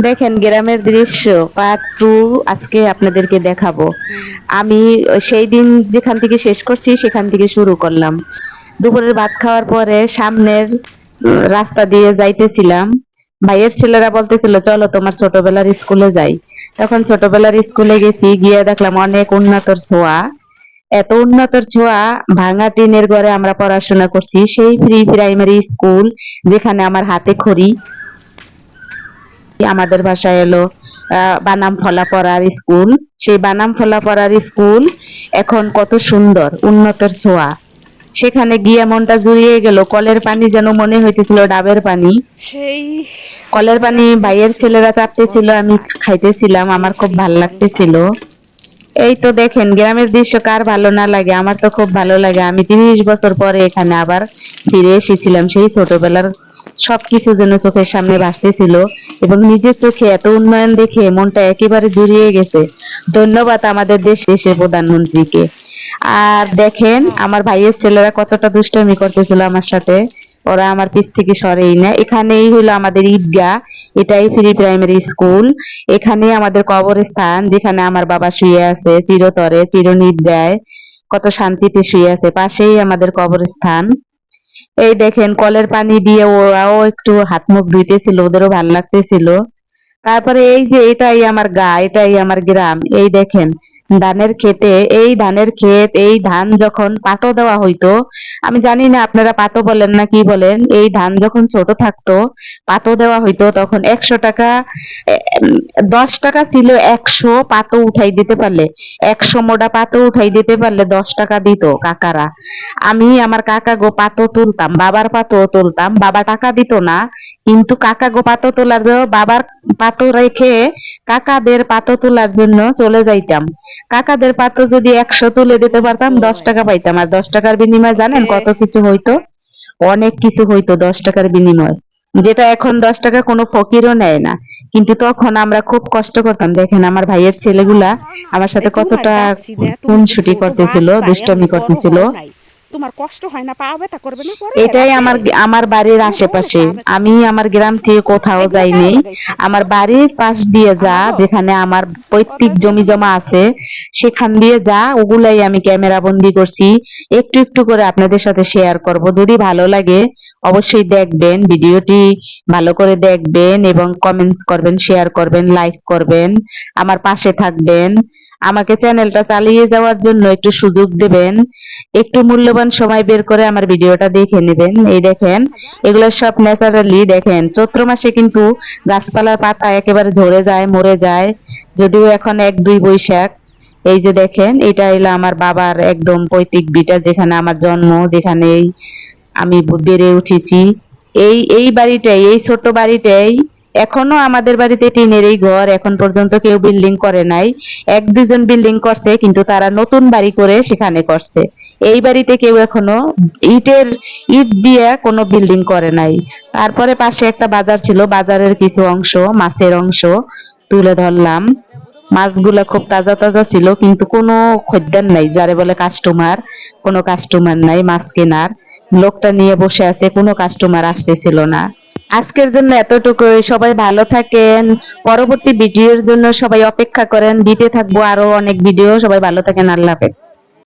দেখেন গ্রামের দৃশ্য পার্ট টু আজকে আপনাদেরকে দেখাবো। আমি সেই দিন যেখান থেকে শেষ করছি, সেখান থেকে শুরু করলাম। দুপুরের ভাত খাওয়ার পরে সামনের রাস্তা দিয়ে যাইতেছিলাম। ভাইয়ের ছেলেরা বলতেছিল, চলো তোমার ছোটবেলার স্কুলে যাই। তখন ছোটবেলার স্কুলে গেছি, গিয়ে দেখলাম অনেক উন্নতর ছোঁয়া। এত উন্নতর ছোঁয়া, ভাঙা টিনের ঘরে আমরা পড়াশোনা করছি। সেই প্রি প্রাইমারি স্কুল যেখানে আমার হাতে খড়ি। আমাদের ভাষায় এলো? বানাম ফলা পড়ার স্কুল। সেই বানাম ফলা পড়ার স্কুল এখন কত সুন্দর উন্নতর ছোঁয়া। সেখানে গিয়ে মনটা জুড়িয়ে গেল কলের পানি যেন মনে হইতেছিল ডাবের পানি। সেই কলের পানি ভাইয়ের ছেলেরা চাপতেছিল আমি খাইতেছিলাম আমার খুব ভালো লাগতেছিল। এই তো দেখেন গ্রামের দৃশ্য কার ভালো না লাগে আমার তো খুব ভালো লাগে। আমি তিরিশ বছর পরে এখানে আবার ফিরে এসেছিলাম সেই ছোটবেলার সবকিছু যেন চোখের সামনে ভাসতেছিল এবং নিজের চোখে এত উন্নয়ন দেখে মনটা একেবারে জুড়িয়ে গেছে। ধন্যবাদ আমাদের দেশ, দেশের প্রধানমন্ত্রীকে। আর দেখেন, আমার ভাইয়ের ছেলেরা কতটা দুষ্টামি করতেছিল আমার সাথে। ওরা আমার পিছ থেকে সরেই না এখানেই হলো আমাদের ঈদগাহ। এটাই ফ্রি প্রাইমারি স্কুল এখানে আমাদের কবরস্থান, যেখানে আমার বাবা শুয়ে আছে, চিরতরে, চিরনিদ্রায়, কত শান্তিতে শুয়ে আছে। পাশেই আমাদের কবরস্থান। এই দেখেন, কলের পানি দিয়ে ওরাও একটু হাত মুখ ধুইতেছিল, ওদেরও ভালো লাগতেছিল। তারপরে এই যে, এটাই আমার গা, এটাই আমার গ্রাম। এই দেখেন ধানের ক্ষেতে, এই ধানের ক্ষেত, এই ধান যখন পাতো দেওয়া হইতো, আমি জানি না আপনারা পাতো বলেন না কি বলেন, এই ধান যখন ছোট থাকতো, পাতো দেওয়া হইতো, তখন একশো টাকা দশ টাকা ছিল একশো পাতো উঠাই দিতে পারলে। একশো মোটা পাতো উঠাই দিতে পারলে দশ টাকা দিত কাকারা। আমি আমার কাকা গো পাতো তুলতাম, বাবার পাতো তুলতাম, বাবা টাকা দিত না, কিন্তু কাকা গো পাতো তোলার বাবার পাতো রেখে কাকাদের পাতো তোলার জন্য চলে যাইতাম। কাকাদের পাতো যদি একশো তুলে দিতে পারতাম দশ টাকা পাইতাম। আর দশ টাকার বিনিময়ে জানেন কত কিছু হইতো? অনেক কিছু হইতো দশ টাকার বিনিময়ে। যেটা এখন দশ টাকা কোনো ফকিরও নেয় না। কিন্তু তখন আমরা খুব কষ্ট করতাম। দেখেন আমার ভাইয়ের ছেলেগুলা আমার সাথে কতটা খুনসুটি করতেছিল দুষ্টামি করতেছিল। তোমার কষ্ট হয় না পা ব্যথা করবে না পরে এটাই আমার আমার বাড়ির আশেপাশে। আমি আমার গ্রাম থেকে কোথাও যাইনি। আমার বাড়ির পাশ দিয়ে যা যেখানে আমার পৈতৃক জমি জমা আছে সেখান দিয়ে যা ওগুলাই আমি ক্যামেরা বন্দি করছি। একটু একটু করে আপনাদের সাথে শেয়ার করব। যদি ভালো লাগে অবশ্যই দেখবেন ভিডিওটি ভালো করে দেখবেন এবং কমেন্টস করবেন শেয়ার করবেন লাইক করবেন আমার পাশে থাকবেন। আমাকে চ্যানেলটা চালিয়ে যাওয়ার জন্য একটু সুযোগ দেবেন, একটু মূল্যবান সময় বের করে আমার ভিডিওটা দেখে নেবেন। এই দেখেন, এগুলো সব ন্যাচারালি দেখেন, চৈত্র মাসে কিন্তু গাছপালার পাতা একেবারে ঝরে যায়, মরে যায়। যদিও এখন এক, দুই বৈশাখ। এই যে দেখেন, এটা হলো আমার বাবার একদম পৈতৃক বিটা যেখানে আমার জন্ম যেখানে আমি বেড়ে উঠেছি। এই এই বাড়িটাই, এই ছোট্ট বাড়িটাই এখনও আমাদের বাড়িতে টিনের এই ঘর এখন পর্যন্ত কেউ বিল্ডিং করে নাই। এক, দুজন বিল্ডিং করছে, কিন্তু তারা নতুন বাড়ি করে সেখানে করছে। এই বাড়িতে কেউ এখনও ইটের ইট দিয়ে কোনো বিল্ডিং করে নাই। তারপরে পাশে একটা বাজার ছিল, বাজারের কিছু অংশ, মাছের অংশ তুলে ধরলাম। মাছগুলা খুব তাজা তাজা ছিল, কিন্তু কোনো খদ্দের নাই, যারে বলে কাস্টমার কোনো কাস্টমার নাই, মাছ কেনার। লোকটা নিয়ে বসে আছে, কোনো কাস্টমার আসতেছিল না। আজকের জন্য এতটুকুই। সবাই ভালো থাকেন। পরবর্তী ভিডিওর জন্য সবাই অপেক্ষা করেন। দিতে থাকব আরও অনেক ভিডিও। সবাই ভালো থাকেন। আল্লাহ হাফেজ।